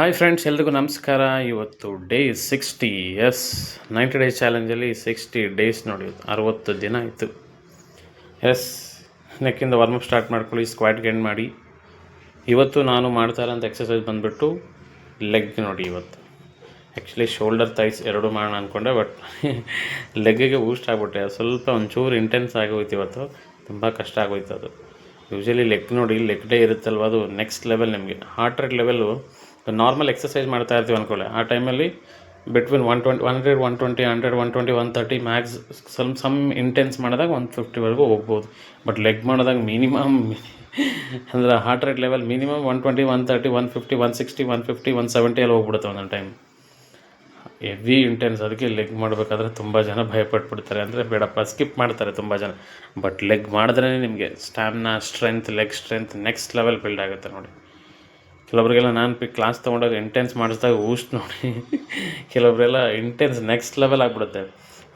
Hi friends ಎಲ್ರಿಗೂ ನಮಸ್ಕಾರ. ಇವತ್ತು day sixty yes ninety days ಚಾಲೆಂಜಲ್ಲಿ sixty days ನೋಡಿ, ಅರುವತ್ತು ದಿನ ಇತ್ತು ಎಸ್ ನೆಕ್ಕಿಂದ ವಾರ್ಮಪ್ ಸ್ಟಾರ್ಟ್ ಮಾಡ್ಕೊಳ್ಳಿ ಸ್ಕ್ವಾಟ್ ಗೇನ್ ಮಾಡಿ. ಇವತ್ತು ನಾನು ಮಾಡ್ತಾ ಇರೋಂಥ ಎಕ್ಸಸೈಸ್ ಬಂದುಬಿಟ್ಟು ಲೆಗ್ ನೋಡಿ ಇವತ್ತು. ಆ್ಯಕ್ಚುಲಿ ಶೋಲ್ಡರ್ ತೈಸ್ ಎರಡು ಮಾಡೋಣ ಅಂದ್ಕೊಂಡೆ ಬಟ್ ಲೆಗ್ಗಿಗೆ ಬೂಸ್ಟ್ ಆಗಿಬಿಟ್ಟೆ. ಸ್ವಲ್ಪ ಒಂಚೂರು ಇಂಟೆನ್ಸ್ ಆಗೋಯ್ತು ಇವತ್ತು. ತುಂಬ ಕಷ್ಟ ಆಗೋಯ್ತು ಅದು. ಯೂಶಲಿ ಲೆಗ್ ನೋಡಿ ಲೆಗ್ ಡೇ ಇರುತ್ತಲ್ವ ಅದು ನೆಕ್ಸ್ಟ್ ಲೆವೆಲ್ ನಿಮಗೆ. ಹಾರ್ಟ್ ರೇಟ್ ನಾರ್ಮಲ್ ಎಕ್ಸಸೈಸ್ ಮಾಡ್ತಾ ಇರ್ತೀವಿ ಅಂದ್ಕೊಳ್ಳಿ ಆ ಟೈಮಲ್ಲಿ between one twenty one hundred one twenty hundred one twenty one thirty max ಸ್ವಲ್ಪ ಸಮ್ ಇಂಟೆನ್ಸ್ ಮಾಡಿದಾಗ ಒನ್ ಫಿಫ್ಟಿವರೆಗೂ ಹೋಗ್ಬೋದು. ಬಟ್ ಲೆಗ್ ಮಾಡಿದಾಗ ಮಿನಿಮಮ್ ಅಂದ್ರೆ heart rate level minimum one twenty one thirty one fifty one sixty one fifty one seventy ಅಲ್ಲಿ ಹೋಗ್ಬಿಡುತ್ತೆ ಒಂದೊಂದು time heavy intense ಅದಕ್ಕೆ ಲೆಗ್ ಮಾಡಬೇಕಾದ್ರೆ ತುಂಬ ಜನ ಭಯಪಟ್ಬಿಡ್ತಾರೆ ಅಂದರೆ ಬೇಡಪ್ಪ ಸ್ಕಿಪ್ ಮಾಡ್ತಾರೆ ತುಂಬ ಜನ. ಬಟ್ ಲೆಗ್ ಮಾಡಿದ್ರೇ ನಿಮಗೆ stamina strength leg strength next level build ಆಗುತ್ತೆ ನೋಡಿ. ಕೆಲವರಿಗೆಲ್ಲ ನಾನು ಪಿ ಕ್ಲಾಸ್ ತೊಗೊಂಡಾಗ ಇಂಟೆನ್ಸ್ ಮಾಡಿಸ್ದಾಗ ಊಸ್ಟ್ ನೋಡಿ. ಕೆಲವೊಬ್ರೆಲ್ಲ ಇಂಟೆನ್ಸ್ ನೆಕ್ಸ್ಟ್ ಲೆವೆಲ್ ಆಗಿಬಿಡುತ್ತೆ.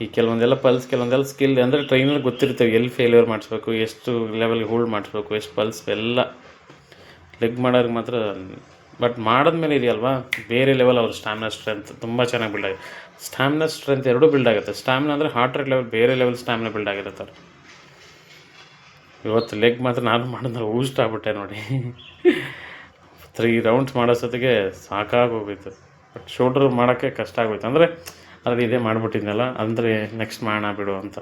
ಈ ಕೆಲವೊಂದೆಲ್ಲ ಪಲ್ಸ್ ಕೆಲವೊಂದೆಲ್ಲ ಸ್ಕಿಲ್ ಅಂದರೆ ಟ್ರೈನಲ್ಲಿ ಗೊತ್ತಿರ್ತೇವೆ ಎಲ್ಲಿ ಫೇಲ್ಯೂರ್ ಮಾಡಿಸ್ಬೇಕು, ಎಷ್ಟು ಲೆವೆಲ್ಗೆ ಹೋಲ್ಡ್ ಮಾಡಿಸ್ಬೇಕು, ಎಷ್ಟು ಪಲ್ಸ್ ಎಲ್ಲ. ಲೆಗ್ ಮಾಡೋರಿಗೆ ಮಾತ್ರ ಬಟ್ ಮಾಡಿದ್ಮೇಲೆ ಇದೆಯಲ್ವಾ ಬೇರೆ ಲೆವೆಲ್ ಅವ್ರ ಸ್ಟ್ಯಾಮಿನಾ ಸ್ಟ್ರೆಂತ್ ತುಂಬ ಚೆನ್ನಾಗಿ ಬಿಲ್ಡ್ ಆಗಿದೆ. ಸ್ಟ್ಯಾಮಿನಾ ಸ್ಟ್ರೆಂತ್ ಎರಡೂ ಬಿಲ್ಡ್ ಆಗುತ್ತೆ. ಸ್ಟ್ಯಾಮಿನಾ ಅಂದರೆ ಹಾರ್ಟ್ ರೇಟ್ ಲೆವೆಲ್ ಬೇರೆ ಲೆವೆಲ್ ಸ್ಟ್ಯಾಮಿನಾ ಬಿಲ್ಡ್ ಆಗಿರುತ್ತೆ ಇವತ್ತು ಲೆಗ್ ಮಾತ್ರ ನಾನು ಮಾಡಿದ್ರೆ ಊಸ್ಟ್ ಆಗ್ಬಿಟ್ಟೆ ನೋಡಿ. ತ್ರೀ ರೌಂಡ್ಸ್ ಮಾಡೋಷ್ಟೊತ್ತಿಗೆ ಸಾಕಾಗೋಗಿತ್ತು. ಬಟ್ ಶೋಲ್ಡ್ರ್ ಮಾಡೋಕ್ಕೆ ಕಷ್ಟ ಆಗೋಯ್ತು. ಅಂದರೆ ಅದ್ರಲ್ಲಿ ಇದೇ ಮಾಡಿಬಿಟ್ಟಿದ್ನಲ್ಲ, ಅಂದರೆ ನೆಕ್ಸ್ಟ್ ಮಾಡೋಣ ಬಿಡು ಅಂತ.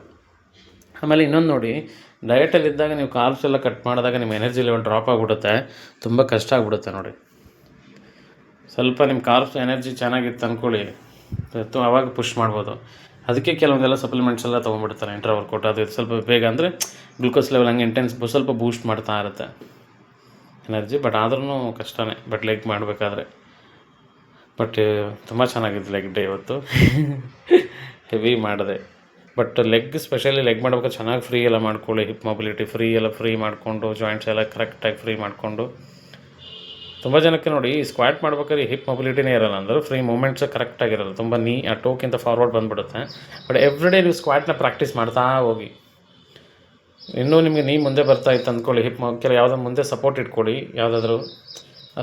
ಆಮೇಲೆ ಇನ್ನೊಂದು ನೋಡಿ ಡಯಟಲ್ಲಿದ್ದಾಗ ನೀವು ಕಾರ್ಬ್ಸ್ ಎಲ್ಲ ಕಟ್ ಮಾಡಿದಾಗ ನಿಮ್ಮ ಎನರ್ಜಿ ಲೆವೆಲ್ ಡ್ರಾಪ್ ಆಗಿಬಿಡುತ್ತೆ. ತುಂಬ ಕಷ್ಟ ಆಗಿಬಿಡುತ್ತೆ ನೋಡಿ. ಸ್ವಲ್ಪ ನಿಮ್ಮ ಕಾರ್ಬ್ಸ್ ಎನರ್ಜಿ ಚೆನ್ನಾಗಿತ್ತು ಅಂದ್ಕೊಳ್ಳಿ ಆವಾಗ ಪುಷ್ ಮಾಡ್ಬೋದು. ಅದಕ್ಕೆ ಕೆಲವೊಂದೆಲ್ಲ ಸಪ್ಲಿಮೆಂಟ್ಸ್ ಎಲ್ಲ ತೊಗೊಂಡ್ಬಿಡ್ತಾರೆ ಇಂಟ್ರಾ ವರ್ಕೌಟ್ ಅದು ಸ್ವಲ್ಪ ಬೇಗ ಅಂದರೆ ಗ್ಲುಕೋಸ್ ಲೆವೆಲ್ ಹಂಗೆ ಇಂಟೆನ್ಸ್ ಸ್ವಲ್ಪ ಬೂಸ್ಟ್ ಮಾಡ್ತಾ ಇರುತ್ತೆ. ಎನರ್ಜಿ ಬಟ್ ಆದ್ರೂ ಕಷ್ಟನೇ. ಬಟ್ ಲೆಗ್ ಮಾಡಬೇಕಾದ್ರೆ. ಬಟ್ ತುಂಬ ಚೆನ್ನಾಗಿತ್ತು ಲೆಗ್ ಡೇ ಇವತ್ತು. ಹೆವಿ ಮಾಡಿದೆ. ಬಟ್ ಲೆಗ್ ಸ್ಪೆಷಲಿ ಲೆಗ್ ಮಾಡ್ಬೇಕಾದ್ರೆ ಚೆನ್ನಾಗಿ ಫ್ರೀ ಎಲ್ಲ ಮಾಡ್ಕೊಳ್ಳಿ. ಹಿಪ್ ಮೊಬಿಲಿಟಿ ಫ್ರೀ ಎಲ್ಲ ಫ್ರೀ ಮಾಡಿಕೊಂಡು ಜಾಯಿಂಟ್ಸ್ ಎಲ್ಲ ಕರೆಕ್ಟಾಗಿ ಫ್ರೀ ಮಾಡಿಕೊಂಡು. ತುಂಬ ಜನಕ್ಕೆ ನೋಡಿ ಸ್ಕ್ವಾಟ್ ಮಾಡ್ಬೇಕಾದ್ರೆ ಹಿಪ್ ಮೊಬಿಲಿಟಿನೇ ಇರಲ್ಲ ಅಂದ್ರೆ ಫ್ರೀ ಮೂಮೆಂಟ್ಸ್ ಕರೆಕ್ಟಾಗಿರಲ್ಲ ತುಂಬ ನೀ ಆ ಟೋಕಿಂತ ಫಾರ್ವರ್ಡ್ ಬಂದುಬಿಡುತ್ತೆ. ಬಟ್ ಎವ್ರಿ ಡೇ ನೀವು ಸ್ಕ್ವಾಟ್ನ ಪ್ರಾಕ್ಟೀಸ್ ಮಾಡ್ತಾ ಹೋಗಿ. ಇನ್ನೂ ನಿಮಗೆ ನೀ ಮುಂದೆ ಬರ್ತಾ ಇತ್ತು ಅಂದ್ಕೊಳ್ಳಿ. ಹಿಪ್ ಕೆಲ ಯಾವುದಾದ್ರು ಮುಂದೆ ಸಪೋರ್ಟ್ ಇಟ್ಕೊಳ್ಳಿ ಯಾವುದಾದ್ರೂ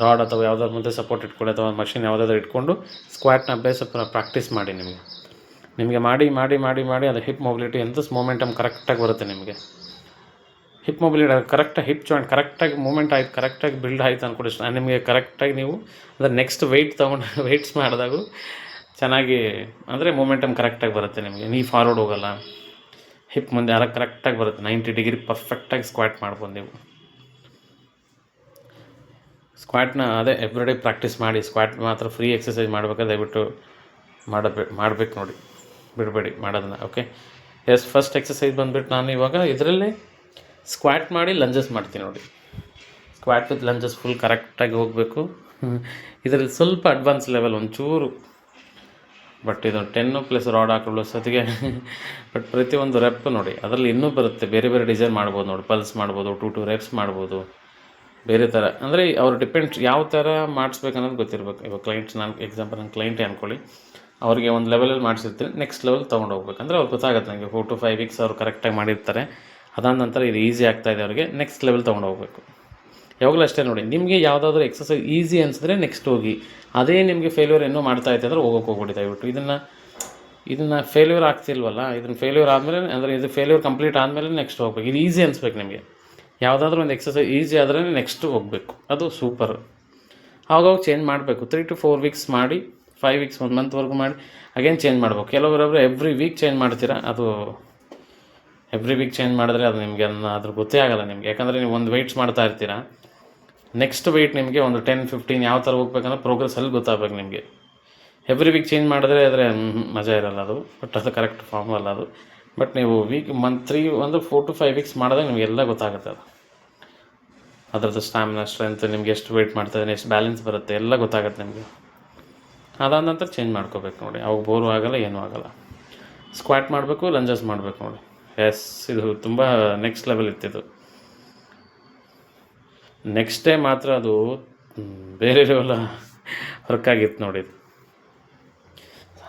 ರಾಡ್ ಅಥವಾ ಯಾವುದಾದ್ರು ಮುಂದೆ ಸಪೋರ್ಟ್ ಇಟ್ಕೊಳ್ಳಿ ಅಥವಾ ಮಷಿನ್ ಯಾವುದಾದ್ರೂ ಇಟ್ಕೊಂಡು ಸ್ಕ್ವಾಟ್ನ ಅಭ್ಯಾಸ ಪ್ರಾಕ್ಟೀಸ್ ಮಾಡಿ ನಿಮಗೆ. ನಿಮಗೆ ಮಾಡಿ ಮಾಡಿ ಮಾಡಿ ಮಾಡಿ ಅದು ಹಿಪ್ ಮೊಬಿಲಿಟಿ ಅಂತ ಮೂಮೆಂಟಮ್ ಕರೆಕ್ಟಾಗಿ ಬರುತ್ತೆ ನಿಮಗೆ. ಹಿಪ್ ಮೊಬಿಲಿಟಿ ಕರೆಕ್ಟಾಗಿ ಹಿಪ್ ಜಾಯಿಂಟ್ ಕರೆಕ್ಟಾಗಿ ಮೂಮೆಂಟ್ ಆಯ್ತು ಕರೆಕ್ಟಾಗಿ ಬಿಲ್ಡ್ ಆಯ್ತು ಅಂದ್ಕೊಡಿ ನಿಮಗೆ ಕರೆಕ್ಟಾಗಿ ನೀವು ಅದರ ನೆಕ್ಸ್ಟ್ ವೆಯ್ಟ್ ತೊಗೊಂಡು ವೆಯ್ಟ್ಸ್ ಮಾಡಿದಾಗೂ ಚೆನ್ನಾಗಿ ಅಂದರೆ ಮೂಮೆಂಟಮ್ ಕರೆಕ್ಟಾಗಿ ಬರುತ್ತೆ ನಿಮಗೆ. ನೀ ಫಾರ್ವರ್ಡ್ ಹೋಗಲ್ಲ. ಹಿಪ್ ಮುಂದೆ ಎಲ್ಲ ಕರೆಕ್ಟಾಗಿ ಬರುತ್ತೆ. ನೈಂಟಿ ಡಿಗ್ರಿ ಪರ್ಫೆಕ್ಟಾಗಿ ಸ್ಕ್ವಾಟ್ ಮಾಡ್ಬೋದು ನೀವು. ಸ್ಕ್ವಾಟ್ನ ಅದೇ ಎವ್ರಿಡೇ ಪ್ರಾಕ್ಟೀಸ್ ಮಾಡಿ ಸ್ಕ್ವಾಟ್ ಮಾತ್ರ ಫ್ರೀ ಎಕ್ಸಸೈಸ್ ಮಾಡಬೇಕಾದ್ರೆ ದಯವಿಟ್ಟು ಮಾಡಬೇಕು ಮಾಡಬೇಕು ನೋಡಿ. ಬಿಡಬೇಡಿ ಮಾಡೋದನ್ನ ಓಕೆ ಎಸ್ ಫಸ್ಟ್ ಎಕ್ಸಸೈಸ್ ಬಂದುಬಿಟ್ಟು ನಾನು ಇವಾಗ ಇದರಲ್ಲಿ ಸ್ಕ್ವಾಟ್ ಮಾಡಿ ಲಂಜಸ್ ಮಾಡ್ತೀನಿ ನೋಡಿ. ಸ್ಕ್ವಾಟ್ ವಿತ್ ಲಂಜಸ್ ಫುಲ್ ಕರೆಕ್ಟಾಗಿ ಹೋಗಬೇಕು. ಇದರಲ್ಲಿ ಸ್ವಲ್ಪ ಅಡ್ವಾನ್ಸ್ ಲೆವೆಲ್ ಒಂಚೂರು ಬಟ್ ಇದು ಟೆನ್ನು ಪ್ಲಸ್ ರಾಡ್ ಹಾಕೊಳ್ಳೋ ಸತಿಗೆ ಬಟ್ ಪ್ರತಿಯೊಂದು ರೆಪ್ ನೋಡಿ, ಅದರಲ್ಲಿ ಇನ್ನೂ ಬರುತ್ತೆ. ಬೇರೆ ಬೇರೆ ಡಿಸೈನ್ ಮಾಡ್ಬೋದು ನೋಡಿ. ಪಲ್ಸ್ ಮಾಡ್ಬೋದು ಟೂ ಟೂ ರೆಪ್ಸ್ ಮಾಡ್ಬೋದು. ಬೇರೆ ಥರ ಅಂದರೆ ಅವ್ರು ಡಿಪೆಂಡ್ ಯಾವ ಥರ ಮಾಡಿಸ್ಬೇಕು ಅನ್ನೋದು ಗೊತ್ತಿರಬೇಕು. ಇವಾಗ ಕ್ಲೈಂಟ್ಸ್ ನಾನು ಎಕ್ಸಾಂಪಲ್ ನನ್ನ ಕ್ಲೈಂಟೇ ಅಂದ್ಕೊಳ್ಳಿ ಅವ್ರಿಗೆ ಒಂದು ಲೆವೆಲಲ್ಲಿ ಮಾಡಿಸಿರ್ತೀನಿ. ನೆಕ್ಸ್ಟ್ ಲೆವೆಲ್ ತೊಗೊಂಡು ಹೋಗ್ಬೇಕು. ಅಂದರೆ ಅವ್ರಿಗೆ ಗೊತ್ತಾಗುತ್ತೆ ನನಗೆ ಫೋರ್ ಟು ಫೈವ್ ವೀಕ್ಸ್ ಅವ್ರು ಕರೆಕ್ಟಾಗಿ ಮಾಡಿರ್ತಾರೆ. ಅದಾದ ನಂತರ ಇದು ಈಸಿ ಆಗ್ತಾ ಇದೆ ಅವರಿಗೆ. ನೆಕ್ಸ್ಟ್ ಲೆವೆಲ್ ತೊಗೊಂಡು ಹೋಗಬೇಕು. ಯಾವಾಗಲೂ ಅಷ್ಟೇ ನೋಡಿ, ನಿಮಗೆ ಯಾವುದಾದ್ರೂ ಎಕ್ಸಸೈಸ್ ಈಸಿ ಅನಿಸಿದ್ರೆ ನೆಕ್ಸ್ಟ್ ಹೋಗಿ. ಅದೇ ನಿಮಗೆ ಫೇಲ್ಯೂರ್ ಏನೋ ಮಾಡ್ತಾ ಐತೆ ಅಂದರೆ ಹೋಗೋಕೆ ಹೋಗ್ಬಿಡಿ ದಯವಿಟ್ಟು. ಇದನ್ನು ಇದನ್ನು ಫೇಲ್ಯೂರ್ ಆಗ್ತಿಲ್ವಲ್ಲ, ಇದನ್ನು ಫೇಲ್ಯೂರ್ ಆದಮೇಲೆ, ಅಂದರೆ ಇದು ಫೇಲ್ಯೂರ್ ಕಂಪ್ಲೀಟ್ ಆದಮೇಲೆ ನೆಕ್ಸ್ಟ್ ಹೋಗ್ಬೇಕು. ಇದು ಈಸಿ ಅನಿಸ್ಬೇಕು ನಿಮಗೆ. ಯಾವುದಾದ್ರೂ ಒಂದು ಎಕ್ಸಸೈಸ್ ಈಸಿ ಆದರೆ ನೆಕ್ಸ್ಟ್ ಹೋಗಬೇಕು. ಅದು ಸೂಪರ್ ಆವಾಗ ಚೇಂಜ್ ಮಾಡಬೇಕು. ತ್ರೀ ಟು ಫೋರ್ ವೀಕ್ಸ್ ಮಾಡಿ ಫೈವ್ ವೀಕ್ಸ್ ಒಂದು ಮಂತ್ವರೆಗೂ ಮಾಡಿ ಅಗೇನ್ ಚೇಂಜ್ ಮಾಡ್ಬೇಕು. ಕೆಲವರೊಬ್ಬರು ಎವ್ರಿ ವೀಕ್ ಚೇಂಜ್ ಮಾಡ್ತೀರಾ? ಅದು ಎವ್ರಿ ವೀಕ್ ಚೇಂಜ್ ಮಾಡಿದ್ರೆ ಅದು ನಿಮಗೆ ಅದನ್ನ ಅದ್ರ ಗೊತ್ತೇ ಆಗಲ್ಲ ನಿಮಗೆ. ಯಾಕಂದರೆ ನೀವು ಒಂದು ವೆಯ್ಟ್ಸ್ ಮಾಡ್ತಾ ಇರ್ತೀರಾ ನೆಕ್ಸ್ಟ್ ವೆಯ್ಟ್ ನಿಮಗೆ ಒಂದು ಟೆನ್ ಫಿಫ್ಟೀನ್ ಯಾವ ಥರ ಹೋಗ್ಬೇಕಂದ್ರೆ ಪ್ರೋಗ್ರೆಸ್ ಅಲ್ಲಿ ಗೊತ್ತಾಗಬೇಕು ನಿಮಗೆ. ಎವ್ರಿ ವೀಕ್ ಚೇಂಜ್ ಮಾಡಿದ್ರೆ ಆದರೆ ಮಜಾ ಇರಲ್ಲ ಅದು. ಬಟ್ ಅದು ಕರೆಕ್ಟ್ ಫಾರ್ಮ್ ಅಲ್ಲ ಅದು. ಬಟ್ ನೀವು ವೀಕ್ ಮಂತ್ ತ್ರೀ ಒಂದು ಫೋರ್ ಟು ಫೈವ್ ವೀಕ್ಸ್ ಮಾಡಿದಾಗ ನಿಮಗೆಲ್ಲ ಗೊತ್ತಾಗುತ್ತೆ ಅದು. ಅದರದ್ದು ಸ್ಟ್ಯಾಮಿನಾ ಸ್ಟ್ರೆಂತ್ ನಿಮ್ಗೆ ಎಷ್ಟು ವೆಯ್ಟ್ ಮಾಡ್ತಾಯಿದ್ದೀನಿ ಎಷ್ಟು ಬ್ಯಾಲೆನ್ಸ್ ಬರುತ್ತೆ, ಎಲ್ಲ ಗೊತ್ತಾಗುತ್ತೆ ನಿಮಗೆ. ಅದಾದ ನಂತರ ಚೇಂಜ್ ಮಾಡ್ಕೋಬೇಕು ನೋಡಿ. ಅವಾಗ ಬೋರು ಆಗಲ್ಲ, ಏನೂ ಆಗಲ್ಲ. ಸ್ಕ್ವಾಟ್ ಮಾಡಬೇಕು ಲಂಜಸ್ ಮಾಡಬೇಕು ನೋಡಿ. ಎಸ್ ಇದು ತುಂಬ ನೆಕ್ಸ್ಟ್ ಲೆವೆಲ್ ಇತ್ತಿದ್ದು ನೆಕ್ಸ್ಟ್ ಡೇ ಮಾತ್ರ ಅದು ಬೇರೆ ಲೆವೆಲ್ ವರ್ಕ್ ಆಗಿತ್ತು ನೋಡಿ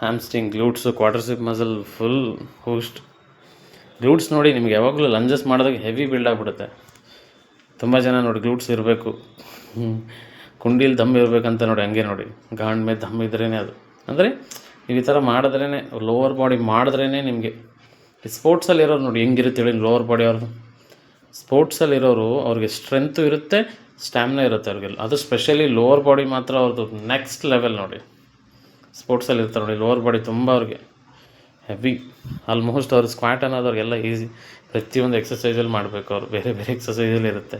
hamstring glutes quadriceps muscle full ಹೂಸ್ಟ್ glutes ನೋಡಿ ನಿಮ್ಗೆ ಯಾವಾಗಲೂ ಲಂಜಸ್ ಮಾಡಿದಾಗ ಹೆವಿ ಬಿಲ್ಡ್ ಆಗಿಬಿಡುತ್ತೆ. ತುಂಬ ಜನ ನೋಡಿ ಗ್ಲೂಟ್ಸ್ ಇರಬೇಕು. ಕುಂಡಿಲಿ ದಮ್ ಇರಬೇಕಂತ ನೋಡಿ ಹಂಗೆ ನೋಡಿ. ಗಾಂಡ್ ಮೇಲೆ ದಮ್ ಇದ್ರೇ ಅದು. ಅಂದರೆ ನೀವು ಈ ಥರ ಮಾಡಿದ್ರೇ ಲೋವರ್ ಬಾಡಿ ಮಾಡಿದ್ರೇ ನಿಮಗೆ. ಸ್ಪೋರ್ಟ್ಸಲ್ಲಿ ಇರೋದು ನೋಡಿ ಹೆಂಗಿರುತ್ತೆ ಹೇಳಿ ಲೋವರ್ ಬಾಡಿ ಅವ್ರದ್ದು. ಸ್ಪೋರ್ಟ್ಸಲ್ಲಿರೋರು ಅವ್ರಿಗೆ ಸ್ಟ್ರೆಂತು ಇರುತ್ತೆ ಸ್ಟ್ಯಾಮಿನಾ ಇರುತ್ತೆ ಅವ್ರಿಗೆಲ್ಲ. ಅದು ಸ್ಪೆಷಲಿ ಲೋವರ್ ಬಾಡಿ ಮಾತ್ರ ಅವ್ರದ್ದು ನೆಕ್ಸ್ಟ್ ಲೆವೆಲ್ ನೋಡಿ. ಸ್ಪೋರ್ಟ್ಸಲ್ಲಿ ಇರ್ತಾರೆ ನೋಡಿ ಲೋವರ್ ಬಾಡಿ ತುಂಬ ಅವ್ರಿಗೆ ಹೆವಿ ಆಲ್ಮೋಸ್ಟ್ ಅವ್ರು ಸ್ಕ್ವಾಟ್ ಅನ್ನೋದವ್ರಿಗೆಲ್ಲ ಈಸಿ ಪ್ರತಿಯೊಂದು ಎಕ್ಸಸೈಸಲ್ಲಿ ಮಾಡಬೇಕು ಅವ್ರು. ಬೇರೆ ಬೇರೆ ಎಕ್ಸಸೈಸಲ್ಲಿ ಇರುತ್ತೆ.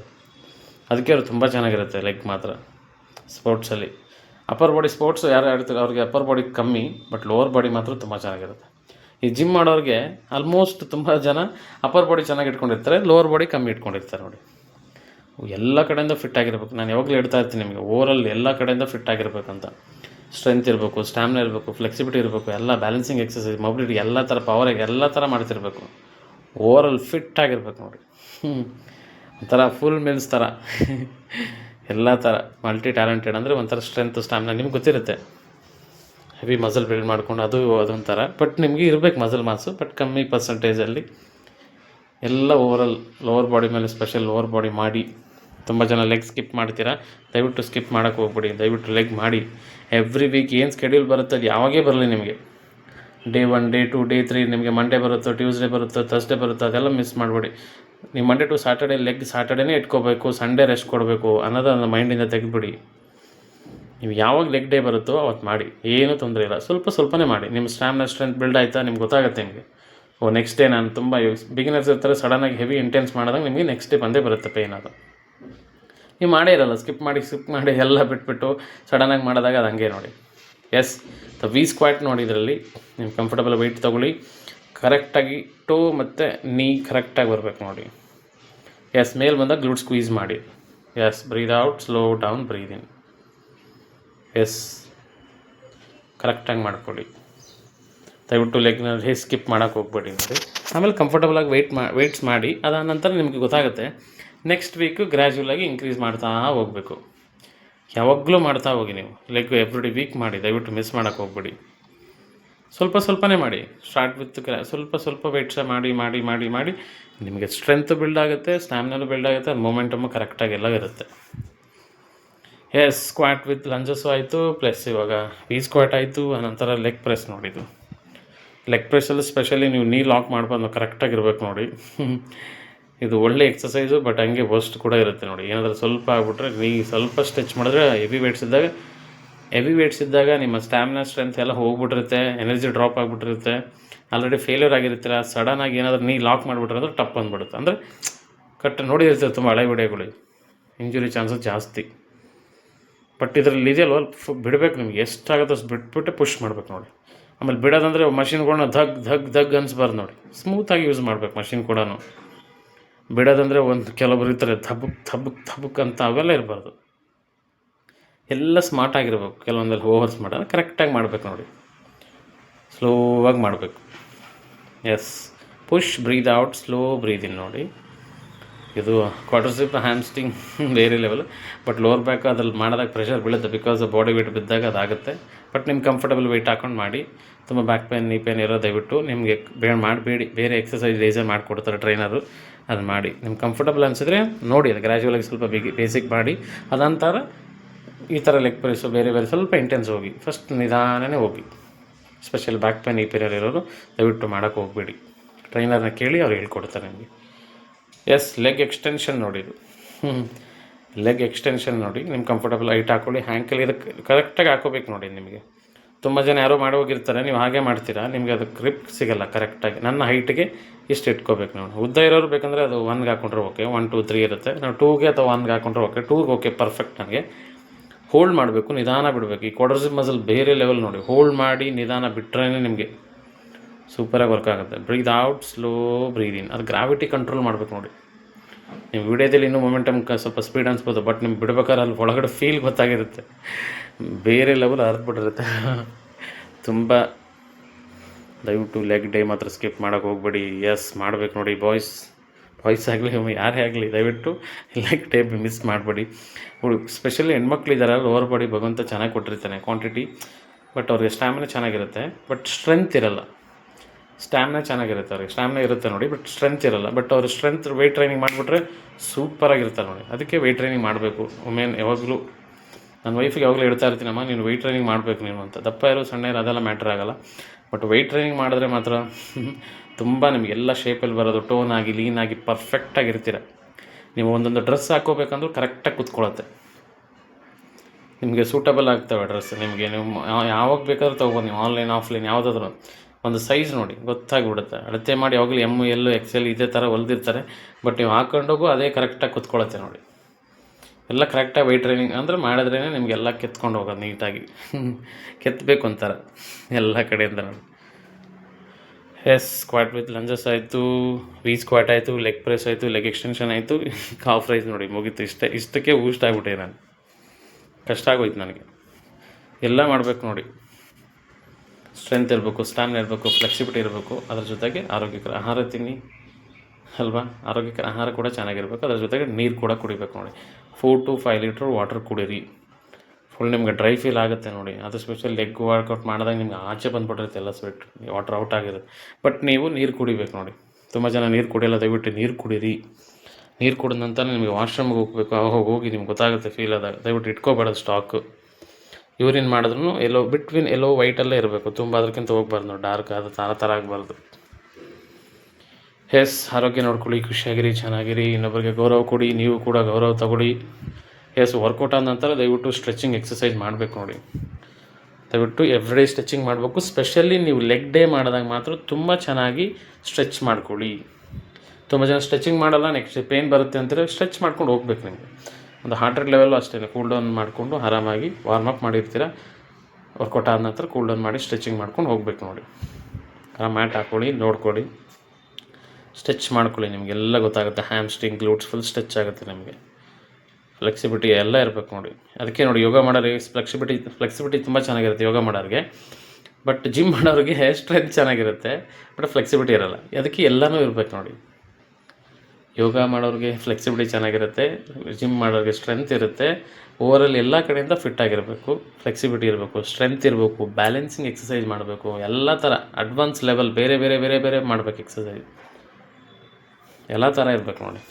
ಅದಕ್ಕೆ ಅವ್ರು ತುಂಬ ಚೆನ್ನಾಗಿರುತ್ತೆ ಲೆಗ್ ಮಾತ್ರ ಸ್ಪೋರ್ಟ್ಸಲ್ಲಿ. ಅಪ್ಪರ್ ಬಾಡಿ ಸ್ಪೋರ್ಟ್ಸ್ ಯಾರು ಆಡ್ತಾರೆ, ಅವ್ರಿಗೆ ಅಪ್ಪರ್ ಬಾಡಿ ಕಮ್ಮಿ ಬಟ್ ಲೋವರ್ ಬಾಡಿ ಮಾತ್ರ ತುಂಬ ಚೆನ್ನಾಗಿರುತ್ತೆ. ಈ ಜಿಮ್ ಮಾಡೋರಿಗೆ ಆಲ್ಮೋಸ್ಟ್ ತುಂಬ ಜನ ಅಪ್ಪರ್ ಬಾಡಿ ಚೆನ್ನಾಗಿ ಇಟ್ಕೊಂಡಿರ್ತಾರೆ ಲೋವರ್ ಬಾಡಿ ಕಮ್ಮಿ ಇಟ್ಕೊಂಡಿರ್ತಾರೆ ನೋಡಿ. ಎಲ್ಲ ಕಡೆಯಿಂದ ಫಿಟ್ ಆಗಿರ್ಬೇಕು. ನಾನು ಯಾವಾಗಲೂ ಹೇಳ್ತಾ ಇರ್ತೀನಿ ನಿಮಗೆ ಓವರಲ್ ಎಲ್ಲ ಕಡೆಯಿಂದ ಫಿಟ್ ಆಗಿರ್ಬೇಕಂತ. ಸ್ಟ್ರೆಂತ್ ಇರಬೇಕು ಸ್ಟ್ಯಾಮಿನಾ ಇರಬೇಕು ಫ್ಲೆಕ್ಸಿಬಿಲಿಟಿ ಇರಬೇಕು, ಎಲ್ಲ ಬ್ಯಾಲೆನ್ಸಿಂಗ್ ಎಕ್ಸಸೈಸ್ ಮೊಬಿಲಿಟಿ ಎಲ್ಲ ಥರ ಪವರಿಗೆ ಎಲ್ಲ ಥರ ಮಾಡ್ತಿರ್ಬೇಕು. ಓವರಲ್ ಫಿಟ್ ಆಗಿರ್ಬೇಕು ನೋಡಿ. ಒಂಥರ ಫುಲ್ ಮಿಲ್ಸ್ ಥರ ಎಲ್ಲ ಥರ ಮಲ್ಟಿ ಟ್ಯಾಲೆಂಟೆಡ್ ಅಂದರೆ ಒಂಥರ ಸ್ಟ್ರೆಂತ್ ಸ್ಟ್ಯಾಮಿನಾ ನಿಮ್ಗೆ ಗೊತ್ತಿರುತ್ತೆ. ಹೆವಿ ಮಸಲ್ ಬಿಲ್ಡ್ ಮಾಡ್ಕೊಂಡು ಅದು ಅದೊಂಥರ ಬಟ್ ನಿಮಗೆ ಇರಬೇಕು ಮಸಲ್ ಮಾಸು ಬಟ್ ಕಮ್ಮಿ ಪರ್ಸಂಟೇಜಲ್ಲಿ ಎಲ್ಲ ಓವರಲ್ ಲೋವರ್ ಬಾಡಿ ಮೇಲೆ ಸ್ಪೆಷಲ್ ಲೋವರ್ ಬಾಡಿ ಮಾಡಿ. ತುಂಬ ಜನ ಲೆಗ್ ಸ್ಕಿಪ್ ಮಾಡ್ತೀರಾ? ದಯವಿಟ್ಟು ಸ್ಕಿಪ್ ಮಾಡೋಕ್ಕೆ ಹೋಗ್ಬಿಡಿ. ದಯವಿಟ್ಟು ಲೆಗ್ ಮಾಡಿ. ಎವ್ರಿ ವೀಕ್ ಏನು ಸ್ಕೆಡ್ಯೂಲ್ ಬರುತ್ತೆ ಅದು ಯಾವಾಗೇ ಬರಲಿ ನಿಮಗೆ. Day one day two day three ನಿಮಗೆ ಮಂಡೇ ಬರುತ್ತೋ ಟ್ಯೂಸ್ಡೇ ಬರುತ್ತೋ ಥರ್ಸ್ಡೇ ಬರುತ್ತೋ ಅದೆಲ್ಲ ಮಿಸ್ ಮಾಡಬೇಡಿ. ನೀವು ಮಂಡೇ ಟು ಸ್ಯಾಟರ್ಡೇ ಲೆಗ್ ಸ್ಯಾಟರ್ಡೇನೇ ಇಟ್ಕೋಬೇಕು ಸಂಡೇ ರೆಸ್ಟ್ ಕೊಡಬೇಕು ಅನ್ನೋದನ್ನು ಮೈಂಡಿಂದ ತೆಗೆದುಬಿಡಿ. ನೀವು ಯಾವಾಗ ಲೆಗ್ ಡೇ ಬರುತ್ತೋ ಅವತ್ತು ಮಾಡಿ, ಏನೂ ತೊಂದರೆ ಇಲ್ಲ. ಸ್ವಲ್ಪ ಸ್ವಲ್ಪನೇ ಮಾಡಿ. ನಿಮ್ಮ ಸ್ಟ್ಯಾಮಿನಾ ಸ್ಟ್ರೆಂತ್ ಬಿಲ್ಡ್ ಆಯಿತಾ ನಿಮ್ಗೆ ಗೊತ್ತಾಗುತ್ತೆ ನಿಮಗೆ. ಓ ನೆಕ್ಸ್ಟ್ ಡೇ ನಾನು ತುಂಬ ಯೂಸ್ ಬಿಗಿನರ್ಸ್ ಇರ್ತಾರೆ ಸಡನ್ನಾಗಿ ಹೆವಿ ಇಂಟೆನ್ಸ್ ಮಾಡಿದಾಗ ನಿಮಗೆ ನೆಕ್ಸ್ಟ್ ಡೇ ಬಂದೇ ಬರುತ್ತೆ ಪೇನ್ ಅದು. ನೀವು ಮಾಡೇ ಇರಲ್ಲ ಸ್ಕಿಪ್ ಮಾಡಿ ಸ್ಕಿಪ್ ಮಾಡಿ ಎಲ್ಲ ಬಿಟ್ಬಿಟ್ಟು ಸಡನ್ನಾಗಿ ಮಾಡಿದಾಗ ಅದು ಹಂಗೆ ನೋಡಿ. ಎಸ್ ದ ವಿ ಸ್ಕ್ವಾಟ್ ನೋಡಿ ಇದರಲ್ಲಿ ನೀವು ಕಂಫರ್ಟಬಲ್ ವೆಯ್ಟ್ ತೊಗೊಳ್ಳಿ. ಕರೆಕ್ಟಾಗಿ ಟೋ ಮತ್ತು ನೀ ಕರೆಕ್ಟಾಗಿ ಬರಬೇಕು ನೋಡಿ. ಎಸ್ ಮೇಲೆ ಬಂದಾಗ ಗ್ಲೂಡ್ ಸ್ಕ್ವೀಸ್ ಮಾಡಿ. Yes breathe out slow down breathe yes. ಕರೆಕ್ಟಾಗಿ ಮಾಡ್ಕೊಳ್ಳಿ. ದಯವಿಟ್ಟು ಲೆಗ್ನಲ್ಲಿ ಸ್ಕಿಪ್ ಮಾಡೋಕೆ ಹೋಗ್ಬೇಡಿ ನೋಡಿ. ಆಮೇಲೆ ಕಂಫರ್ಟಬಲಾಗಿ ವೆಯ್ಟ್ ಮಾ ವೆಯ್ಟ್ಸ್ ಮಾಡಿ. ಅದಾದ ನಂತರ ನಿಮಗೆ ಗೊತ್ತಾಗುತ್ತೆ. ನೆಕ್ಸ್ಟ್ ವೀಕು ಗ್ರ್ಯಾಜುವಲಾಗಿ ಇನ್ಕ್ರೀಸ್ ಮಾಡ್ತಾ ಹೋಗಬೇಕು. ಯಾವಾಗಲೂ ಮಾಡ್ತಾ ಹೋಗಿ ನೀವು. ಲೆಗ್ ಎವ್ರಿಡಿ ವೀಕ್ ಮಾಡಿ. ದಯವಿಟ್ಟು ಮಿಸ್ ಮಾಡೋಕ್ಕೆ ಹೋಗ್ಬೇಡಿ. ಸ್ವಲ್ಪ ಸ್ವಲ್ಪನೇ ಮಾಡಿ. ಸ್ಟಾರ್ಟ್ ವಿತ್ ಸ್ವಲ್ಪ ಸ್ವಲ್ಪ ವೆಯ್ಟ್ಸ ಮಾಡಿ ಮಾಡಿ ಮಾಡಿ ಮಾಡಿ. ನಿಮಗೆ ಸ್ಟ್ರೆಂತ್ ಬಿಲ್ಡ್ ಆಗುತ್ತೆ ಸ್ಟ್ಯಾಮಿನೂ ಬಿಲ್ಡ್ ಆಗುತ್ತೆ ಅದು ಮೊಮೆಂಟಮು ಕರೆಕ್ಟಾಗಿ ಎಲ್ಲ ಇರುತ್ತೆ. ಎಸ್ ಸ್ಕ್ವಾಟ್ ವಿತ್ ಲಂಜಸ್ಸು ಆಯಿತು ಪ್ಲಸ್ ಇವಾಗ ವಿ ಸ್ಕ್ವಾಟ್ ಆಯಿತು, ಆನಂತರ ಲೆಗ್ ಪ್ರೆಸ್ ನೋಡಿದ್ದು. ಲೆಗ್ ಪ್ರೆಸ್ಸಲ್ಲಿ ಸ್ಪೆಷಲಿ ನೀವು ನೀ ಲಾಕ್ ಮಾಡ್ಬಾರ್ದು ಕರೆಕ್ಟಾಗಿರ್ಬೇಕು ನೋಡಿ. ಇದು ಒಳ್ಳೆ ಎಕ್ಸಸೈಸು ಬಟ್ ಹಂಗೆ ವರ್ಸ್ಟ್ ಕೂಡ ಇರುತ್ತೆ ನೋಡಿ. ಏನಾದರೂ ಸ್ವಲ್ಪ ಆಗ್ಬಿಟ್ರೆ ನೀ ಸ್ವಲ್ಪ ಸ್ಟ್ರೆಚ್ ಮಾಡಿದ್ರೆ ಹೆವಿ ವೇಟ್ಸ್ ಇದ್ದಾಗ ಹೆವಿ ವೇಟ್ಸ್ ಇದ್ದಾಗ ನಿಮ್ಮ ಸ್ಟ್ಯಾಮಿನಾ ಸ್ಟ್ರೆಂತ್ ಎಲ್ಲ ಹೋಗ್ಬಿಟ್ಟಿರುತ್ತೆ ಎನರ್ಜಿ ಡ್ರಾಪ್ ಆಗಿಬಿಟ್ಟಿರುತ್ತೆ. ಆಲ್ರೆಡಿ ಫೇಲ್ಯೂರ್ ಸಡನ್ ಆಗಿ ಏನಾದರೂ ನೀ ಲಾಕ್ ಮಾಡಿಬಿಟ್ರೆ ಅಂದರೆ ಟಪ್ ಬಂದ್ಬಿಡುತ್ತೆ. ಅಂದರೆ ಕಟ್ ನೋಡಿರ್ತೀವಿ ತುಂಬ ಹಳೆ ವಿಡಿಯೋಗಳು ಇಂಜುರಿ ಚಾನ್ಸಸ್ ಜಾಸ್ತಿ. ಬಟ್ ಇದರಲ್ಲಿ ಇದೆಯಲ್ವ ಫು ಬಿಡಬೇಕು ನಿಮ್ಗೆ. ಎಷ್ಟಾಗುತ್ತೋ ಅಷ್ಟು ಬಿಟ್ಬಿಟ್ಟು ಪುಷ್ ಮಾಡ್ಬೇಕು ನೋಡಿ. ಆಮೇಲೆ ಬಿಡೋದಂದರೆ ಮಷಿನ್ಗಳನ್ನ ಧಗ್ ಧಗ್ ಧಗ್ ಅನ್ಸ್ಬಾರ್ದು ನೋಡಿ. ಸ್ಮೂತಾಗಿ ಯೂಸ್ ಮಾಡ್ಬೇಕು ಮಷಿನ್ ಕೂಡ ಬಿಡೋದಂದರೆ ಒಂದು ಕೆಲವೊಬ್ರು ಇರ್ತಾರೆ ಥಬುಕ್ ಥಬುಕ್ ಥಬುಕ್ ಅಂತ ಅವೆಲ್ಲ ಇರಬಾರ್ದು. ಎಲ್ಲ ಸ್ಮಾರ್ಟ್ ಆಗಿರ್ಬೇಕು. ಕೆಲವೊಂದಲ್ಲಿ ಓವರ್ಸ್ ಮಾಡೋದು ಕರೆಕ್ಟಾಗಿ ಮಾಡ್ಬೇಕು ನೋಡಿ. ಸ್ಲೋವಾಗಿ ಮಾಡಬೇಕು. Yes push breathe out slow breathe in ನೋಡಿ. ಇದು ಕ್ವಾರ್ಟರ್ಸಿಪ್ ಹ್ಯಾಮ್ಸ್ಟಿಂಗ್ ಬೇರೆ ಲೆವೆಲ್ ಬಟ್ ಲೋವರ್ ಬ್ಯಾಕ್ ಅದ್ರಲ್ಲಿ ಮಾಡಿದಾಗ ಪ್ರೆಷರ್ ಬೀಳುತ್ತೆ ಬಿಕಾಸ್ ಬಾಡಿ ವೇಟ್ ಬಿದ್ದಾಗ ಅದಾಗುತ್ತೆ. ಬಟ್ ನಿಮ್ಮ ಕಂಫರ್ಟಬಲ್ ವೆಯ್ಟ್ ಹಾಕೊಂಡು ಮಾಡಿ. ತುಂಬ ಬ್ಯಾಕ್ ಪೇನ್ ನೀ ಪೇನ್ ಇರೋ ದಯವಿಟ್ಟು ನಿಮಗೆ ಬೇಡ ಮಾಡಬೇಡಿ ಬೇರೆ ಎಕ್ಸಸೈಸ್ ಲೇಸರ್ ಮಾಡಿಕೊಡ್ತಾರೆ ಟ್ರೈನರು ಅದು ಮಾಡಿ. ನಿಮ್ಗೆ ಕಂಫರ್ಟಬಲ್ ಅನಿಸಿದ್ರೆ ನೋಡಿ, ಅದು ಗ್ರ್ಯಾಜುವಲಾಗಿ ಸ್ವಲ್ಪ ಬಿಗಿ ಬೇಸಿಕ್ ಮಾಡಿ. ಅದಂತರ ಈ ಥರ ಲೆಗ್ ಪ್ರೆಸ್ ಬೇರೆ ಬೇರೆ ಸ್ವಲ್ಪ ಇಂಟೆನ್ಸ್ ಹೋಗಿ. ಫಸ್ಟ್ ನಿಧಾನನೇ ಹೋಗಿ. ಸ್ಪೆಷಲ್ ಬ್ಯಾಕ್ ಪೇನ್ ಈ ಇರೋರು ದಯವಿಟ್ಟು ಮಾಡೋಕ್ಕೆ ಹೋಗಬೇಡಿ. ಟ್ರೈನರ್ನ ಕೇಳಿ ಅವ್ರು ಹೇಳ್ಕೊಡ್ತಾರೆ ನಿಮಗೆ. ಎಸ್ ಲೆಗ್ ಎಕ್ಸ್ಟೆನ್ಷನ್ ನೋಡಿ ಇದು. ಹ್ಞೂ ಲೆಗ್ ಎಕ್ಸ್ಟೆನ್ಷನ್ ನೋಡಿ ನಿಮ್ಮ ಕಂಫರ್ಟಬಲ್ ಹೈಟ್ ಹಾಕೊಳ್ಳಿ ಹ್ಯಾಂಕಲ್ ಇದಕ್ಕೆ ಕರೆಕ್ಟಾಗಿ ಹಾಕೋಬೇಕು ನೋಡಿ ನಿಮಗೆ. ತುಂಬ ಜನ ಯಾರೋ ಮಾಡಿ ಹೋಗಿರ್ತಾರೆ, ನೀವು ಹಾಗೆ ಮಾಡ್ತೀರಾ, ನಿಮಗೆ ಅದು ಕ್ರಿಪ್ ಸಿಗಲ್ಲ ಕರೆಕ್ಟಾಗಿ ನನ್ನ ಹೈಟಿಗೆ ಇಷ್ಟು ಇಟ್ಕೋಬೇಕು ನೋಡಿ. ಉದ್ದ ಇರೋರು ಬೇಕಂದರೆ ಅದು ಒನ್ಗೆ ಹಾಕೊಂಡ್ರೆ ಓಕೆ ಒನ್ ಟು ತ್ರೀ ಇರುತ್ತೆ. ನಾವು ಟೂಗೆ ಅಥವಾ ಒನ್ಗೆ ಹಾಕೊಂಡ್ರೆ ಓಕೆ ಟೂಗೆ ಓಕೆ ಪರ್ಫೆಕ್ಟ್ ನನಗೆ. ಹೋಲ್ಡ್ ಮಾಡಬೇಕು, ನಿಧಾನ ಬಿಡಬೇಕು. ಈ ಕೊಡರ್ಸಿ ಮಸಲ್ ಬೇರೆ ಲೆವೆಲ್ ನೋಡಿ. ಹೋಲ್ಡ್ ಮಾಡಿ, ನಿಧಾನ ಬಿಟ್ಟರೆ ನಿಮಗೆ ಸೂಪರಾಗಿ ವರ್ಕ್ ಆಗುತ್ತೆ. Breathe out slow breathe in ಅದು ಗ್ರಾವಿಟಿ ಕಂಟ್ರೋಲ್ ಮಾಡಬೇಕು ನೋಡಿ. ನಿಮ್ಮ ವಿಡಿಯೋದಲ್ಲಿ ಇನ್ನೂ ಮೊಮೆಂಟಮ್ ಸ್ವಲ್ಪ ಸ್ಪೀಡ್ ಅನ್ಸ್ಬೋದು ಬಟ್ ನಿಮ್ಗೆ ಬಿಡ್ಬೇಕಾದ್ರೆ ಅಲ್ಲಿ ಒಳಗಡೆ ಫೀಲ್ ಗೊತ್ತಾಗಿರುತ್ತೆ. ಬೇರೆ ಲೆವೆಲ್ ಹರಿದ್ಬಿಟ್ಟಿರುತ್ತೆ ತುಂಬ ದಯವಿಟ್ಟು ಲೆಗ್ ಡೇ ಮಾತ್ರ ಸ್ಕಿಪ್ ಮಾಡೋಕೆ ಹೋಗ್ಬೇಡಿ. ಎಸ್ ಮಾಡಬೇಕು ನೋಡಿ ಬಾಯ್ಸ್ ಬಾಯ್ಸ್ ಆಗಲಿ ಯಾರೇ ಆಗಲಿ, ದಯವಿಟ್ಟು ಲೆಗ್ ಡೇ ಮಿಸ್ ಮಾಡಬೇಡಿ. ಸ್ಪೆಷಲಿ ಹೆಣ್ಮಕ್ಳಿದ್ದಾರೆ ಲೋವರ್ ಬಾಡಿ ಭಗವಂತ ಚೆನ್ನಾಗಿ ಕೊಟ್ಟಿರ್ತಾನೆ ಕ್ವಾಂಟಿಟಿ ಬಟ್ ಅವ್ರಿಗೆ ಸ್ಟ್ಯಾಮಿನ ಚೆನ್ನಾಗಿರುತ್ತೆ. ಬಟ್ ಸ್ಟ್ರೆಂತ್ ಇರಲ್ಲ. ಸ್ಟ್ಯಾಮಿನಾ ಚೆನ್ನಾಗಿರುತ್ತೆ ಅವ್ರಿಗೆ. ಸ್ಟ್ಯಾಮಿನಾ ಇರುತ್ತೆ ನೋಡಿ ಬಟ್ ಸ್ಟ್ರೆಂತ್ ಇರಲ್ಲ. ಬಟ್ ಅವ್ರು ಸ್ಟ್ರೆಂತ್ ವೆಯ್ಟ್ ಟ್ರೈನಿಂಗ್ ಮಾಡಿಬಿಟ್ರೆ ಸೂಪರಾಗಿರ್ತಾರೆ ನೋಡಿ. ಅದಕ್ಕೆ ವೆಯ್ಟ್ ಟ್ರೈನಿಂಗ್ ಮಾಡಬೇಕು. ವುಮೆನ್ ಯಾವಾಗಲೂ ನನ್ನ ವೈಫಿಗೆ ಯಾವಾಗಲೂ ಹೇಳ್ತಾ ಇರ್ತೀನಮ್ಮ, ನೀನು ವೆಯ್ಟ್ ಟ್ರೈನಿಂಗ್ ಮಾಡಬೇಕು ನೀನು ಅಂತ. ದಪ್ಪ ಇರೋ, ಸಣ್ಣ ಇರೋ, ಅದೆಲ್ಲ ಮ್ಯಾಟ್ರ್ ಆಗಲ್ಲ. ಬಟ್ ವೆಯ್ಟ್ ಟ್ರೈನಿಂಗ್ ಮಾಡಿದ್ರೆ ಮಾತ್ರ ತುಂಬ ನಿಮಗೆಲ್ಲ ಶೇಪಲ್ಲಿ ಬರೋದು ಟೋನ್ ಆಗಿ ಲೀನ್ ಆಗಿ ಪರ್ಫೆಕ್ಟಾಗಿ ಇರ್ತೀರ. ನೀವು ಒಂದೊಂದು ಡ್ರೆಸ್ ಹಾಕೋಬೇಕಂದ್ರೂ ಕರೆಕ್ಟಾಗಿ ಕೂತ್ಕೊಳ್ಳುತ್ತೆ ನಿಮಗೆ ಸೂಟಬಲ್ ಆಗ್ತವೆ ಡ್ರೆಸ್ ನಿಮಗೆ ನೀವು ಯಾವಾಗ ಬೇಕಾದ್ರೂ ತೊಗೊಬೋದು, ನೀವು ಆನ್ಲೈನ್ ಆಫ್ಲೈನ್ ಯಾವುದಾದ್ರೂ. ಒಂದು ಸೈಜ್ ನೋಡಿ, ಗೊತ್ತಾಗ್ಬಿಡುತ್ತೆ. ಅಳತೆ ಮಾಡಿ ಯಾವಾಗಲೂ ಎಂ ಎಕ್ಸ್ ಎಲ್ ಇದೇ ಥರ ಹೊಲ್ದಿರ್ತಾರೆ. ಬಟ್ ನೀವು ಹಾಕೊಂಡೋಗು ಅದೇ ಕರೆಕ್ಟಾಗಿ ಕುತ್ಕೊಳತ್ತೆ ನೋಡಿ. ಎಲ್ಲ ಕರೆಕ್ಟಾಗಿ ವೈಟ್ ಟ್ರೈನಿಂಗ್ ಅಂದರೆ ಮಾಡಿದ್ರೇ ನಿಮಗೆಲ್ಲ ಕೆತ್ಕೊಂಡು ಹೋಗೋದು ನೀಟಾಗಿ. ಕೆತ್ತಬೇಕು ಅಂತಾರೆ ಎಲ್ಲ ಕಡೆಯಿಂದ ನಾನು ಎಸ್ ಸ್ಕ್ವಾಟ್ ವಿತ್ ಲಂಜಸ್ ಆಯಿತು ವಿ ಸ್ಕ್ವಾಟ್ ಆಯಿತು ಲೆಗ್ ಪ್ರೆಸ್ ಆಯಿತು ಲೆಗ್ ಎಕ್ಸ್ಟೆನ್ಷನ್ ಆಯಿತು ಕಾಫ್ ರೈಸ್ ನೋಡಿ ಮುಗೀತು ಇಷ್ಟೇ. ಇಷ್ಟಕ್ಕೆ ಊಸ್ಟ್ ಆಗಿಬಿಟ್ಟೆ ನಾನು. ಕಷ್ಟ ಆಗೋಯ್ತು ನನಗೆ. ಎಲ್ಲ ಮಾಡಬೇಕು ನೋಡಿ. ಸ್ಟ್ರೆಂತ್ ಇರಬೇಕು, ಸ್ಟ್ಯಾಮಿನ ಇರಬೇಕು, ಫ್ಲೆಕ್ಸಿಬಿಲಿಟಿ ಇರಬೇಕು, ಅದ್ರ ಜೊತೆಗೆ ಆರೋಗ್ಯಕರ ಆಹಾರ ತಿನ್ನಿ, ಅಲ್ವಾ? ಆರೋಗ್ಯಕರ ಆಹಾರ ಕೂಡ ಚೆನ್ನಾಗಿರ್ಬೇಕು, ಅದ್ರ ಜೊತೆಗೆ ನೀರು ಕೂಡ ಕುಡಿಬೇಕು ನೋಡಿ. Four to five litre water ಕುಡೀರಿ. ಫುಲ್ ನಿಮ್ಗೆ ಡ್ರೈ ಫೀಲ್ ಆಗುತ್ತೆ ನೋಡಿ. ಅದು ಸ್ಪೆಷಲ್ ಲೆಗ್ ವರ್ಕೌಟ್ ಮಾಡಿದಾಗ ನಿಮ್ಗೆ ಆಚೆ ಬಂದುಬಿಟ್ಟಿರುತ್ತೆ ಎಲ್ಲ ಸ್ವೆಟ್ ವಾಟರ್ ಔಟ್ ಆಗಿರುತ್ತೆ. ಬಟ್ ನೀವು ನೀರು ಕುಡಿಬೇಕು ನೋಡಿ. ತುಂಬ ಜನ ನೀರು ಕುಡಿಯಲ್ಲ, ದಯವಿಟ್ಟು ನೀರು ಕುಡೀರಿ. ನೀರು ಕುಡಿದ ನಂತರ ನಿಮಗೆ ವಾಶ್ರೂಮ್ಗೆ ಹೋಗಬೇಕು. ಅವಾಗ ಹೋಗಿ ನಿಮ್ಗೆ ಗೊತ್ತಾಗುತ್ತೆ ಫೀಲ್ ಆದಾಗ. ದಯವಿಟ್ಟು ಇಟ್ಕೋಬೇಡ ಸ್ಟಾಕು ಯೂರಿನ್ ಮಾಡಿದ್ರು ಎಲ್ಲೋ ಬಿಟ್ವೀನ್ ಎಲ್ಲೋ ವೈಟಲ್ಲೇ ಇರಬೇಕು. ತುಂಬ ಅದಕ್ಕಿಂತ ಹೋಗ್ಬಾರ್ದು ನೋಡಿ. ಡಾರ್ಕ್ ಆದ ಥರ ಥರ ಆಗಬಾರ್ದು. ಎಸ್ ಆರೋಗ್ಯ ನೋಡ್ಕೊಳ್ಳಿ, ಖುಷಿಯಾಗಿರಿ, ಚೆನ್ನಾಗಿರಿ. ಇನ್ನೊಬ್ಬರಿಗೆ ಗೌರವ ಕೊಡಿ, ನೀವು ಕೂಡ ಗೌರವ ತಗೊಳ್ಳಿ. ಎಸ್ ವರ್ಕೌಟ್ ಆದ ನಂತರ ದಯವಿಟ್ಟು ಸ್ಟ್ರೆಚಿಂಗ್ ಎಕ್ಸಸೈಸ್ ಮಾಡಬೇಕು ನೋಡಿ. ದಯವಿಟ್ಟು ಎವ್ರಿಡೇ ಸ್ಟ್ರೆಚಿಂಗ್ ಮಾಡಬೇಕು. ಸ್ಪೆಷಲಿ ನೀವು ಲೆಗ್ ಡೇ ಮಾಡಿದಾಗ ಮಾತ್ರ ತುಂಬ ಚೆನ್ನಾಗಿ ಸ್ಟ್ರೆಚ್ ಮಾಡ್ಕೊಳ್ಳಿ. ತುಂಬ ಜನ ಸ್ಟ್ರೆಚಿಂಗ್ ಮಾಡಲ್ಲ ನೆಕ್ಸ್ಟ್ ಪೇನ್ ಬರುತ್ತೆ ಅಂತಾರೆ ಸ್ಟ್ರೆಚ್ ಮಾಡ್ಕೊಂಡು ಹೋಗ್ಬೇಕು ನಿಮಗೆ. ಒಂದು ಹಾರ್ಟ್ ರೇಟ್ ಲೆವೆಲ್ಲು ಅಷ್ಟೇ ಕೂಲ್ ಡೌನ್ ಮಾಡಿಕೊಂಡು ಆರಾಮಾಗಿ ವಾರ್ಮ್ ಅಪ್ ಮಾಡಿರ್ತೀರ. ವರ್ಕೌಟ್ ಆದ ನಂತರ ಕೂಲ್ ಡೌನ್ ಮಾಡಿ ಸ್ಟ್ರೆಚಿಂಗ್ ಮಾಡ್ಕೊಂಡು ಹೋಗ್ಬೇಕು ನೋಡಿ. ಆರಾಮ ಮ್ಯಾಟ್ ಹಾಕ್ಕೊಳ್ಳಿ ನೋಡ್ಕೊಳ್ಳಿ. ಸ್ಟ್ರೆಚ್ ಮಾಡ್ಕೊಳ್ಳಿ ನಿಮಗೆಲ್ಲ ಗೊತ್ತಾಗುತ್ತೆ. ಹ್ಯಾಮ್ಸ್ಟ್ರಿಂಗ್ ಗ್ಲೂಟ್ಸ್ ಫುಲ್ ಸ್ಟ್ರೆಚ್ ಆಗುತ್ತೆ ನಿಮಗೆ. ಫ್ಲೆಕ್ಸಿಬಿಲಿಟಿ ಎಲ್ಲ ಇರಬೇಕು ನೋಡಿ. ಅದಕ್ಕೆ ನೋಡಿ, ಯೋಗ ಮಾಡೋರಿಗೆ ಫ್ಲೆಕ್ಸಿಬಿಲಿಟಿ ಫ್ಲೆಕ್ಸಿಬಿಲಿಟಿ ತುಂಬ ಚೆನ್ನಾಗಿರುತ್ತೆ ಯೋಗ ಮಾಡೋರಿಗೆ. ಬಟ್ ಜಿಮ್ ಮಾಡೋರಿಗೆ ಸ್ಟ್ರೆಂತ್ ಚೆನ್ನಾಗಿರುತ್ತೆ. ಬಟ್ ಫ್ಲೆಕ್ಸಿಬಿಲಿಟಿ ಇರಲ್ಲ. ಅದಕ್ಕೆ ಎಲ್ಲನೂ ಇರಬೇಕು ನೋಡಿ. ಯೋಗ ಮಾಡೋರಿಗೆ ಫ್ಲೆಕ್ಸಿಬಿಲಿಟಿ ಚೆನ್ನಾಗಿರುತ್ತೆ ಜಿಮ್ ಮಾಡೋರಿಗೆ ಸ್ಟ್ರೆಂತ್ ಇರುತ್ತೆ. ಓವರಲ್ ಎಲ್ಲ ಕಡೆಯಿಂದ ಫಿಟ್ ಆಗಿರಬೇಕು ಫ್ಲೆಕ್ಸಿಬಿಲಿಟಿ ಇರಬೇಕು ಸ್ಟ್ರೆಂತ್ ಇರಬೇಕು ಬ್ಯಾಲೆನ್ಸಿಂಗ್ ಎಕ್ಸಸೈಸ್ ಮಾಡಬೇಕು, ಎಲ್ಲ ಥರ ಅಡ್ವಾನ್ಸ್ ಲೆವೆಲ್ ಬೇರೆ ಬೇರೆ ಬೇರೆ ಬೇರೆ ಮಾಡಬೇಕು ಎಕ್ಸಸೈಸ್ ಎಲ್ಲ ಥರ ಇರಬೇಕು ನೋಡಿ.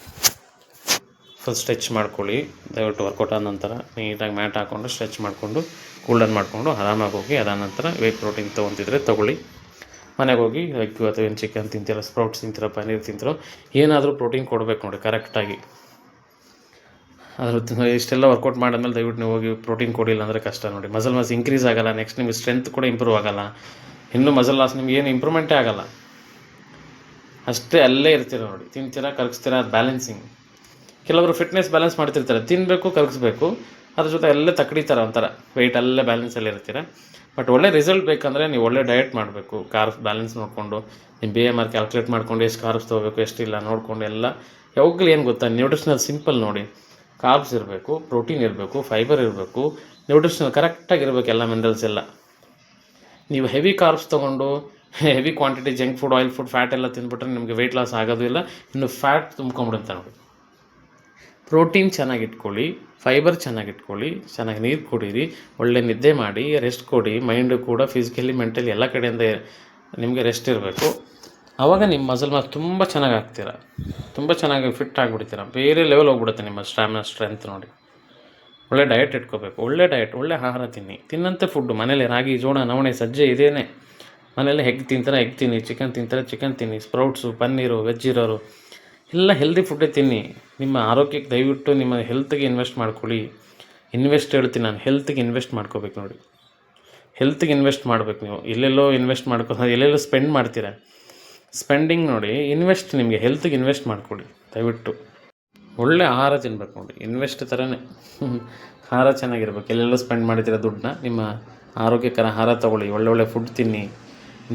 ಫಸ್ಟ್ ಸ್ಟ್ರೆಚ್ ಮಾಡ್ಕೊಳ್ಳಿ, ದಯವಿಟ್ಟು ವರ್ಕೌಟ್ ಆದ ನಂತರ ನೀಟಾಗಿ ಮ್ಯಾಟ್ ಹಾಕ್ಕೊಂಡು ಸ್ಟ್ರೆಚ್ ಮಾಡಿಕೊಂಡು ಕೂಲ್ಡನ್ ಮಾಡಿಕೊಂಡು, ಆರಾಮಾಗಿ ಹೋಗಿ ಅದಾದ ನಂತರ ವೇ ಪ್ರೋಟೀನ್ ತೊಗೊತಿದ್ರೆ ತೊಗೊಳ್ಳಿ. ಮನೆಗೆ ಹೋಗಿ ಎಗ್ ಅಥವಾ ಏನು ಚಿಕನ್ ತಿಂತೀರ ಸ್ಪ್ರೌಟ್ಸ್ ತಿಂತೀರ, ಪನ್ನೀರ್ ತಿಂತೀರೋ, ಏನಾದರೂ ಪ್ರೋಟೀನ್ ಕೊಡಬೇಕು ನೋಡಿ ಕರೆಕ್ಟಾಗಿ ಅದ್ರ ಇಷ್ಟೆಲ್ಲ ವರ್ಕೌಟ್ ಮಾಡಿದ್ಮೇಲೆ ದಯವಿಟ್ಟು ನೀವು ಹೋಗಿ ಪ್ರೋಟೀನ್ ಕೊಡಿಲ್ಲ ಅಂದರೆ ಕಷ್ಟ ನೋಡಿ. ಮಸಲ್ ಮಾಸ್ ಇನ್ಕ್ರೀಸ್ ಆಗಲ್ಲ ನೆಕ್ಸ್ಟ್ ನಿಮಗೆ ಸ್ಟ್ರೆಂತ್ ಕೂಡ ಇಂಪ್ರೂವ್ ಆಗಲ್ಲ. ಇನ್ನೂ ಮಸಲ್ ಲಾಸ್ ನಿಮ್ಗೆ ಏನು ಇಂಪ್ರೂವ್ಮೆಂಟೇ ಆಗಲ್ಲ. ಅಷ್ಟೇ ಅಲ್ಲೇ ಇರ್ತೀರ ನೋಡಿ, ತಿಂತೀರ ಕರಗಿಸ್ತೀರಾ ಬ್ಯಾಲೆನ್ಸಿಂಗ್ ಕೆಲವರು ಫಿಟ್ನೆಸ್ ಬ್ಯಾಲೆನ್ಸ್ ಮಾಡ್ತಿರ್ತಾರೆ ತಿನ್ನಬೇಕು ಕರಗಿಸ್ಬೇಕು ಅದ್ರ ಜೊತೆ ಅಲ್ಲೇ ತಕಡಿತಾರೆ ಒಂಥರ ವೆಯ್ಟ್ ಅಲ್ಲೇ ಬ್ಯಾಲೆನ್ಸಲ್ಲಿ ಇರ್ತೀರ. ಬಟ್ ಒಳ್ಳೆ ರಿಸಲ್ಟ್ ಬೇಕಂದರೆ ನೀವು ಒಳ್ಳೆ ಡಯಟ್ ಮಾಡಬೇಕು. ಕಾರ್ಬ್ಸ್ ಬ್ಯಾಲೆನ್ಸ್ ನೋಡಿಕೊಂಡು ನಿಮ್ಮ ಬಿ ಎಂ ಆರ್ ಕ್ಯಾಲ್ಕುಲೇಟ್ ಮಾಡ್ಕೊಂಡು ಎಷ್ಟು ಕಾರ್ಬ್ಸ್ ತೊಗೋಬೇಕು ಎಷ್ಟಿಲ್ಲ ನೋಡಿಕೊಂಡು ಎಲ್ಲ. ಯಾವಾಗಲೂ ಏನು ಗೊತ್ತಾ ನ್ಯೂಟ್ರಿಷನಲ್ ಸಿಂಪಲ್ ನೋಡಿ. ಕಾರ್ಬ್ಸ್ ಇರಬೇಕು ಪ್ರೋಟೀನ್ ಇರಬೇಕು ಫೈಬರ್ ಇರಬೇಕು ನ್ಯೂಟ್ರಿಷನಲ್ ಕರೆಕ್ಟಾಗಿ ಇರಬೇಕು ಎಲ್ಲ ಮಿನರಲ್ಸ್ ಎಲ್ಲ. ನೀವು ಹೆವಿ ಕಾರ್ಬ್ಸ್ ತೊಗೊಂಡು heavy quantity junk food oil food fat ಎಲ್ಲ ತಿಂದ್ಬಿಟ್ರೆ ನಿಮಗೆ ವೆಯ್ಟ್ ಲಾಸ್ ಆಗೋದು ಇಲ್ಲ. ಇನ್ನು ಫ್ಯಾಟ್ ತುಂಬ್ಕೊಂಬಿಡುತ್ತೆ ನೋಡಿ. ಪ್ರೋಟೀನ್ ಚೆನ್ನಾಗಿಟ್ಕೊಳ್ಳಿ ಫೈಬರ್ ಚೆನ್ನಾಗಿಟ್ಕೊಳ್ಳಿ ಚೆನ್ನಾಗಿ ನೀರು ಕುಡೀರಿ, ಒಳ್ಳೆ ನಿದ್ದೆ ಮಾಡಿ ರೆಸ್ಟ್ ಕೊಡಿ ಮೈಂಡು ಕೂಡ ಫಿಸಿಕಲಿ ಮೆಂಟಲಿ ಎಲ್ಲ ಕಡೆಯಿಂದ ನಿಮಗೆ ರೆಸ್ಟ್ ಇರಬೇಕು. ಆವಾಗ ನಿಮ್ಮ ಮಸಲ್ ಮಾಸ್ ತುಂಬ ಚೆನ್ನಾಗಿ ಆಗ್ತೀರ? ತುಂಬ ಚೆನ್ನಾಗಿ ಫಿಟ್ ಆಗಿಬಿಡ್ತೀರ? ಬೇರೆ ಲೆವೆಲ್ ಹೋಗ್ಬಿಡುತ್ತೆ ನಿಮ್ಮ ಸ್ಟ್ಯಾಮಿನಾ ಸ್ಟ್ರೆಂತ್ ನೋಡಿ. ಒಳ್ಳೆ ಡಯಟ್ ಇಟ್ಕೋಬೇಕು. ಒಳ್ಳೆ ಡಯಟ್ ಒಳ್ಳೆ ಆಹಾರ ತಿನ್ನಿ. ತಿನ್ನಂತೆ ಫುಡ್ಡು ಮನೇಲಿ ರಾಗಿ, ಜೋಳ, ನವಣೆ, ಸಜ್ಜೆ ಇದೇನೆ. ಮನೇಲಿ ಹೆಗ್ ತಿಂತಾರೆ ಹೆಗ್ ತಿನ್ನಿ ಚಿಕನ್ ತಿಂತಾರೆ ಚಿಕನ್ ತಿನ್ನಿ ಸ್ಪ್ರೌಟ್ಸು ಪನ್ನೀರು ವೆಜ್ ಇರೋರು. ಎಲ್ಲ ಹೆಲ್ದಿ ಫುಡ್ಡೇ ತಿನ್ನಿ. ನಿಮ್ಮ ಆರೋಗ್ಯಕ್ಕೆ ದಯವಿಟ್ಟು ನಿಮ್ಮ ಹೆಲ್ತ್ಗೆ ಇನ್ವೆಸ್ಟ್ ಮಾಡ್ಕೊಳ್ಳಿ. ಇನ್ವೆಸ್ಟ್ ಹೇಳ್ತೀನಿ ನಾನು. ಹೆಲ್ತ್ಗೆ ಇನ್ವೆಸ್ಟ್ ಮಾಡ್ಕೋಬೇಕು ನೋಡಿ. ಹೆಲ್ತ್ಗೆ ಇನ್ವೆಸ್ಟ್ ಮಾಡಬೇಕು ನೀವು. ಎಲ್ಲೆಲ್ಲೋ ಇನ್ವೆಸ್ಟ್ ಮಾಡ್ಕೊ ಎಲ್ಲೆಲ್ಲೋ ಸ್ಪೆಂಡ್ ಮಾಡ್ತೀರಾ? ಸ್ಪೆಂಡಿಂಗ್ ನೋಡಿ ಇನ್ವೆಸ್ಟ್ ನಿಮಗೆ ಹೆಲ್ತ್ಗೆ ಇನ್ವೆಸ್ಟ್ ಮಾಡ್ಕೊಳ್ಳಿ. ದಯವಿಟ್ಟು. ಒಳ್ಳೆ ಆಹಾರ ತಿನ್ಬೇಕು ನೋಡಿ. ಇನ್ವೆಸ್ಟ್ ಥರನೇ ಆಹಾರ ಚೆನ್ನಾಗಿರ್ಬೇಕು. ಎಲ್ಲೆಲ್ಲೋ ಸ್ಪೆಂಡ್ ಮಾಡಿದ್ದೀರ ದುಡ್ಡನ್ನ, ನಿಮ್ಮ ಆರೋಗ್ಯಕರ ಆಹಾರ ತೊಗೊಳ್ಳಿ. ಒಳ್ಳೊಳ್ಳೆ ಫುಡ್ ತಿನ್ನಿ.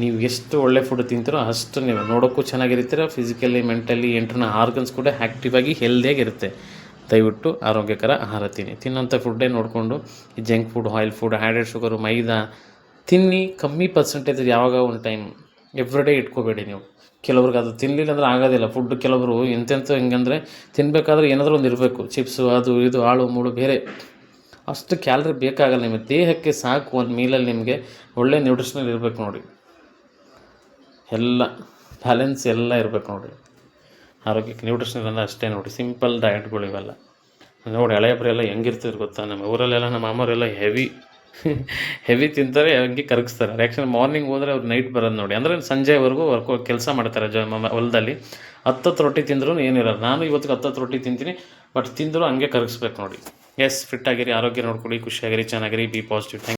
ನೀವು ಎಷ್ಟು ಒಳ್ಳೆ ಫುಡ್ ತಿಂತೀರೋ ಅಷ್ಟು ನೀವು ನೋಡೋಕ್ಕೂ ಚೆನ್ನಾಗಿರ್ತೀರ. ಫಿಸಿಕಲಿ ಮೆಂಟಲಿ ಎಂಟ್ರನ ಆರ್ಗನ್ಸ್ ಕೂಡ ಆ್ಯಕ್ಟಿವ್ ಆಗಿ ಹೆಲ್ದಿಯಾಗಿರುತ್ತೆ ದಯವಿಟ್ಟು ಆರೋಗ್ಯಕರ ಆಹಾರ ತಿನ್ನಿ. ತಿನ್ನೋಂಥ ಫುಡ್ಡೇ ನೋಡಿಕೊಂಡು ಈ junk food oil food added sugar maida ತಿನ್ನಿ. ಕಮ್ಮಿ ಪರ್ಸೆಂಟೇಜ್ ಯಾವಾಗ ಒಂದು ಟೈಮ್ ಎವ್ರಿಡೇ ಇಟ್ಕೋಬೇಡಿ ನೀವು. ಕೆಲವ್ರಿಗೆ ಅದು ತಿನ್ನಲಿಲ್ಲ ಅಂದರೆ ಆಗೋದಿಲ್ಲ. ಫುಡ್ ಕೆಲವರು ಎಂತೆಂಥ ಹೆಂಗಂದರೆ ತಿನ್ನಬೇಕಾದ್ರೆ ಏನಾದರೂ ಒಂದು ಇರಬೇಕು. ಚಿಪ್ಸು ಅದು ಇದು ಆಳು ಮೂಳು, ಬೇರೆ. ಅಷ್ಟು ಕ್ಯಾಲ್ರಿ ಬೇಕಾಗಲ್ಲ ನಿಮಗೆ. ದೇಹಕ್ಕೆ ಸಾಕು ಒಂದು ಮೀಲಲ್ಲಿ ನಿಮಗೆ ಒಳ್ಳೆ ನ್ಯೂಟ್ರಿಷನಲ್ ಇರಬೇಕು ನೋಡಿ. ಎಲ್ಲ ಬ್ಯಾಲೆನ್ಸ್ ಎಲ್ಲ ಇರಬೇಕು ನೋಡಿ ಆರೋಗ್ಯಕ್ಕೆ ನ್ಯೂಟ್ರಿಷನ್ ಎಲ್ಲ ಅಷ್ಟೇ ನೋಡಿ ಸಿಂಪಲ್ ಡಯಟ್ಗಳು ಇವೆಲ್ಲ. ನೋಡಿ ಹಳೆಯಬ್ರು ಎಲ್ಲ ಹೆಂಗಿರ್ತಿದ್ರು ಗೊತ್ತಾ? ನಮ್ಮ ಊರಲ್ಲೆಲ್ಲ ನಮ್ಮ ಅಮ್ಮವರೆಲ್ಲ ಹೆವಿ ಹೆವಿ ತಿಂತಾರೆ, ಹಂಗೆ ಕರಗಿಸ್ತಾರೆ. ಯಾಕಂದ್ರೆ ಮಾರ್ನಿಂಗ್ ಹೋದರೆ ಅವ್ರು ನೈಟ್ ಬರೋದು ನೋಡಿ. ಅಂದರೆ ಸಂಜೆವರೆಗೂ ವರ್ಕ್ ಕೆಲಸ ಮಾಡ್ತಾರೆ ಜ ಹೊಲದಲ್ಲಿ. ಹತ್ತತ್ತು ರೊಟ್ಟಿ ತಿಂದರೂ ಏನಿರಲ್ಲ ನಾನು ಇವತ್ತಿಗೆ ಹತ್ತತ್ತು ರೊಟ್ಟಿ ತಿಂತೀನಿ ಬಟ್ ತಿಂದರೂ ಹಂಗೆ ಕರಗಿಸ್ಬೇಕು ನೋಡಿ. ಎಸ್ ಫಿಟ್ ಆಗಿರಿ, ಆರೋಗ್ಯ ನೋಡ್ಕೊಳ್ಳಿ, ಖುಷಿಯಾಗಿರಿ, ಚೆನ್ನಾಗಿರಿ ಬಿ ಪಾಸಿಟಿವ್ ಥ್ಯಾಂಕ್